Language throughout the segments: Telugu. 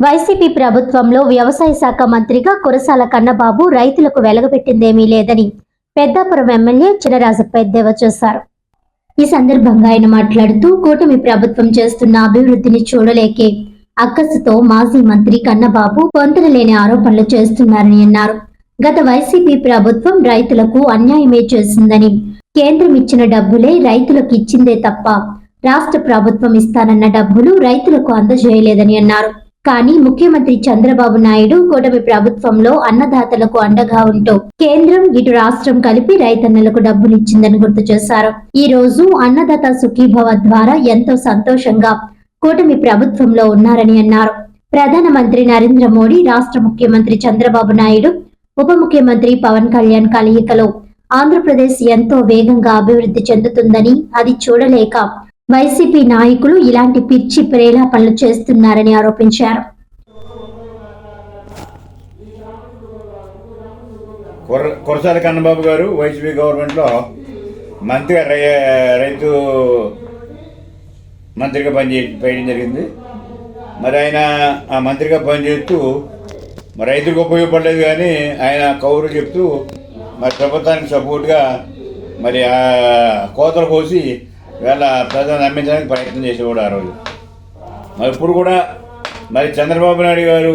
వైసీపీ ప్రభుత్వంలో వ్యవసాయ శాఖ మంత్రిగా కురసాల కన్నబాబు రైతులకు వెలగబెట్టిందేమీ లేదని పెద్దాపురం ఎమ్మెల్యే చినరాజప్ప ఎద్దేవా చేశారు. ఈ సందర్భంగా ఆయన మాట్లాడుతూ కూటమి ప్రభుత్వం చేస్తున్న అభివృద్ధిని చూడలేకే అక్కసుతో మాజీ మంత్రి కన్నబాబు పొంతనలేని ఆరోపణలు చేస్తున్నారని అన్నారు. గత వైసీపీ ప్రభుత్వం రైతులకు అన్యాయమే చేసిందని కేంద్రం ఇచ్చిన డబ్బులే రైతులకు ఇచ్చిందే తప్ప రాష్ట్ర ప్రభుత్వం ఇస్తానన్న డబ్బులు రైతులకు అందజేయలేదని అన్నారు. కానీ ముఖ్యమంత్రి చంద్రబాబు నాయుడు కూటమి ప్రభుత్వంలో అన్నదాతలకు అండగా ఉంటూ కేంద్రం ఇటు రాష్ట్రం కలిపి రైతన్నలకు డబ్బునిచ్చిందని గుర్తు చేశారు. ఈ రోజు అన్నదాత సుఖీభవ ద్వారా ఎంతో సంతోషంగా కూటమి ప్రభుత్వంలో ఉన్నారని అన్నారు. ప్రధానమంత్రి నరేంద్ర మోడీ రాష్ట్ర ముఖ్యమంత్రి చంద్రబాబు నాయుడు ఉప ముఖ్యమంత్రి పవన్ కళ్యాణ్ కలయికలో ఆంధ్రప్రదేశ్ ఎంతో వేగంగా అభివృద్ధి చెందుతుందని అది చూడలేక వైసీపీ నాయకులు ఇలాంటి పిచ్చి ప్రేలాపనలు చేస్తున్నారని ఆరోపించారు. కురసాల కన్నబాబు గారు వైసీపీ గవర్నమెంట్లో మంత్రిగా రై రైతు మంత్రిగా పనిచే చేయడం జరిగింది. మరి ఆయన ఆ మంత్రిగా పనిచేస్తూ మరి రైతులకు ఉపయోగపడలేదు కానీ ఆయన కౌరు చెప్తూ మరి ప్రభుత్వానికి సపోర్ట్గా మరి ఆ కోతలు కోసి వీళ్ళ ప్రజలను నమ్మించడానికి ప్రయత్నం చేసేవాడు ఆ రోజు. మరి ఇప్పుడు కూడా మరి చంద్రబాబు నాయుడు గారు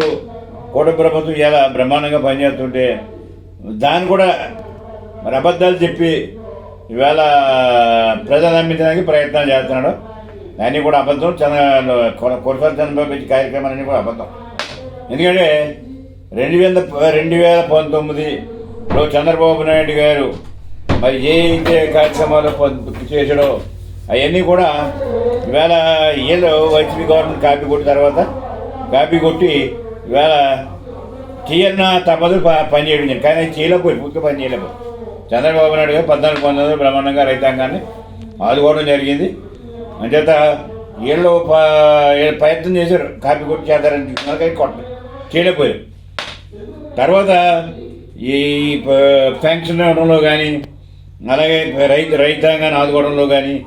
కోట ప్రభుత్వం ఎలా బ్రహ్మాండంగా పనిచేస్తుంటే దాన్ని కూడా మరి అబద్ధాలు చెప్పి ఇవాళ ప్రజలు నమ్మించడానికి ప్రయత్నాలు చేస్తున్నాడు. అన్నీ కూడా అబద్ధం చంద్ర కొరసారి చంద్రబాబు ఇచ్చే కార్యక్రమాలన్నీ కూడా అబద్ధం. ఎందుకంటే రెండు వేల రెండు వేల పంతొమ్మిదిలో చంద్రబాబు నాయుడు గారు మరి ఏ అయితే కార్యక్రమాలు చేశాడో చేసాడో అవన్నీ కూడా ఇవాళ ఏదో వైసీపీ గవర్నమెంట్ కాపీ కొట్టిన తర్వాత కాపీ కొట్టి ఇవాళ చేయన్న తప్పదు ప- పని చేయడం జరిగింది. కానీ అది చేయలేకపోయి పూర్తిగా పని చేయలేకపోయి. చంద్రబాబు నాయుడు గారు పద్నాలుగు పంతొమ్మిది బ్రహ్మాండంగా రైతాంగాన్ని ఆదుకోవడం జరిగింది. అంచేత వీళ్ళు ప- వీళ్ళు ప్రయత్నం చేశారు కాపీ కొట్టి చేద్దారని చూస్తున్నారు కానీ కొట్ట చేయలేకపోయారు. తర్వాత ఈ పెన్షన్ ఇవ్వడంలో కానీ అలాగే రైతు రైతాంగాన్ని ఆదుకోవడంలో కానీ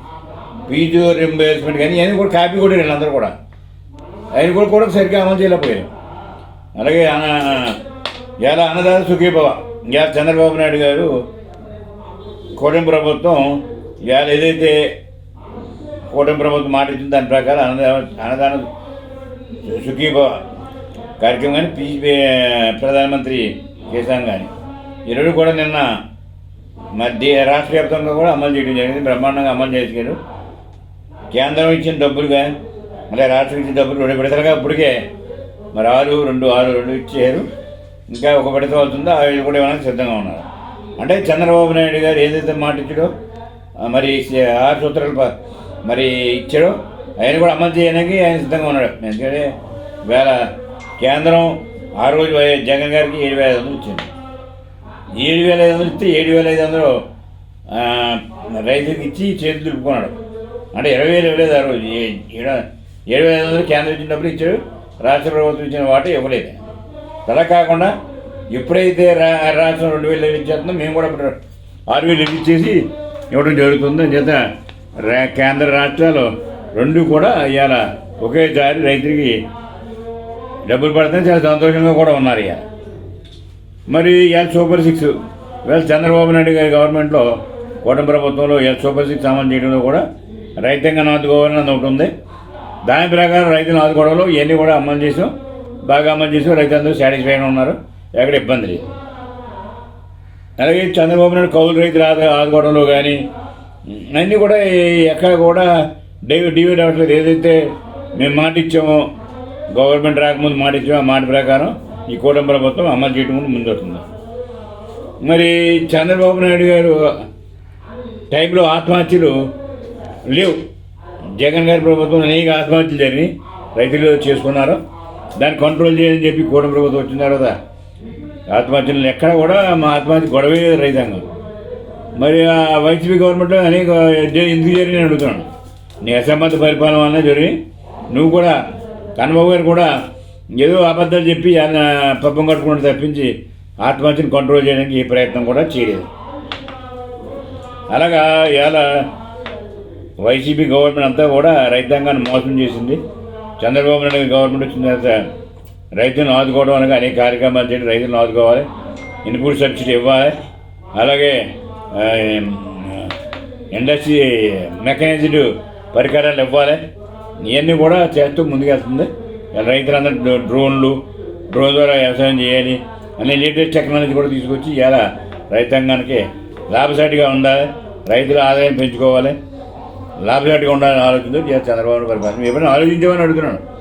ఫీజు రింబర్స్మెంట్ కానీ ఇవన్నీ కూడా కాపీ కొట్టారు వీళ్ళందరూ కూడా. ఆయన కూడా కూడా సరిగ్గా అమలు చేయలేకపోయారు. అలాగే ఎలా ఇలా అన్నదాత సుఖీభవ. ఇలా చంద్రబాబు నాయుడు గారు కూటమి ప్రభుత్వం ఇవాళ ఏదైతే కూటమి ప్రభుత్వం మాట ఇచ్చింది దాని ప్రకారం అన్నదాన అన్నదాన సుఖీభవ కార్యక్రమం కానీ పీ ప్రధానమంత్రి కిసాన్ కానీ ఈరోజు కూడా నిన్న మధ్య రాష్ట్ర వ్యాప్తంగా కూడా అమలు చేయడం జరిగింది. బ్రహ్మాండంగా అమలు చేశారు. కేంద్రం ఇచ్చిన డబ్బులుగా మళ్ళీ రాష్ట్రం ఇచ్చిన డబ్బులు రెండు విడతలుగా ఇప్పటికే మరి ఆరు రెండు ఆరు రెండు ఇచ్చారు ఇంకా ఒక విడత అవుతుందో? అవి కూడా ఇవ్వడానికి సిద్ధంగా ఉన్నారు. అంటే చంద్రబాబు నాయుడు గారు ఏదైతే మాట ఇచ్చాడో మరి ఆరు సూత్రాలు మరి ఇచ్చాడో ఆయన కూడా అమలు చేయడానికి ఆయన సిద్ధంగా ఉన్నాడు. ఎందుకంటే వేళ కేంద్రం ఆ రోజు జగన్ గారికి ఏడు వేల ఐదు వందలు ఇచ్చింది. ఏడు వేల ఐదు వందలు ఇస్తే ఏడు వేల ఐదు వందలు రైతుకి ఇచ్చి చేతులు దుప్పుకున్నాడు అంటే ఇరవై వేలు ఇవ్వలేదు ఆ రోజు. ఏడు వేల ఐదు వందలు కేంద్రం ఇచ్చిన డబ్బులు ఇచ్చాడు రాష్ట్ర ప్రభుత్వం ఇచ్చిన వాటి ఇవ్వలేదు. అలా కాకుండా ఎప్పుడైతే రా రాష్ట్రం రెండు వేలు ఇచ్చేస్తుందో మేము కూడా ఇప్పుడు ఆరు వేలు ఇచ్చేసి ఇవ్వడం జరుగుతుంది. చేత కేంద్ర రాష్ట్రాలు రెండు కూడా ఇవాళ ఒకేసారి రైతులకి డబ్బులు పడితే చాలా సంతోషంగా కూడా ఉన్నారు ఇక మరి ఇవాళ సూపర్ సిక్స్ ఇవాళ చంద్రబాబు నాయుడు గారి గవర్నమెంట్లో కూటమి ప్రభుత్వంలో ఇవాళ సూపర్ సిక్స్ అమలు చేయడంలో కూడా రైతాంగాన్ని ఆదుకోవాలని ఒకటి ఉంది. దాని ప్రకారం రైతులను ఆదుకోవడంలో ఇవన్నీ కూడా అమలు చేసాం బాగా అమలు చేసాం రైతులందరూ సాటిస్ఫైగా ఉన్నారు. ఎక్కడ ఇబ్బంది లేదు. అలాగే చంద్రబాబు నాయుడు కౌలు రైతులు ఆదు ఆదుకోవడంలో కానీ అన్నీ కూడా ఎక్కడ కూడా డైవ్ డివైడ్ అవ్వట్లేదు ఏదైతే మేము మాట ఇచ్చామో గవర్నమెంట్ రాకముందు మాట ఇచ్చామో ఆ మాట ప్రకారం ఈ కూటమి ప్రభుత్వం అమలు చేయడం కూడా వస్తుంది మరి చంద్రబాబు నాయుడు గారు టైంలో ఆత్మహత్యలు లేవు. జగన్ గారి ప్రభుత్వం అనేక ఆత్మహత్యలు జరిగి రైతులు చేసుకున్నారు. దాన్ని కంట్రోల్ చేయని చెప్పి కూటమి ప్రభుత్వం వచ్చిన తర్వాత ఆత్మహత్యలు ఎక్కడ కూడా మా ఆత్మహత్య గొడవే రైతాంగం. మరి ఆ వైసీపీ గవర్నమెంట్లో అనేక జ- ఎందుకు జరిగిన అడుగుతున్నాను. నీ అసంబద్ధ పరిపాలన వల్ల జరిగి నువ్వు కూడా కన్నబాబు గారు కూడా ఏదో అబద్ధాలు చెప్పి ఆయన పబ్బం కట్టుకుంటూ తప్పించి ఆత్మహత్యను కంట్రోల్ చేయడానికి ఏ ప్రయత్నం కూడా చేయలేదు. అలాగా ఇలా వైసీపీ గవర్నమెంట్ అంతా కూడా రైతాంగాన్ని మోసం చేసింది. చంద్రబాబు నాయుడు గవర్నమెంట్ వచ్చిన తర్వాత రైతులను ఆదుకోవడం అనగా అనేక కార్యక్రమాలు చేయడం రైతులను ఆదుకోవాలి. ఇన్పుట్ సబ్సిడీ ఇవ్వాలి. అలాగే ఇండస్ట్రీ మెకానిజ్డ్ పరికరాలు ఇవ్వాలి. ఇవన్నీ కూడా చేస్తూ ముందుకెళ్తుంది. రైతులందరూ డ్రోన్లు డ్రోన్ ద్వారా వ్యవసాయం చేయాలి అనే లేటెస్ట్ టెక్నాలజీ కూడా తీసుకొచ్చి ఇలా రైతాంగానికి లాభసాటిగా ఉండాలి. రైతుల ఆదాయం పెంచుకోవాలి. లాభసాటిగా ఉండాలని ఆలోచనతో చంద్రబాబు నాయుడు పరిపాలన. ఎప్పుడైనా ఆలోచించామని అడుగుతున్నాను.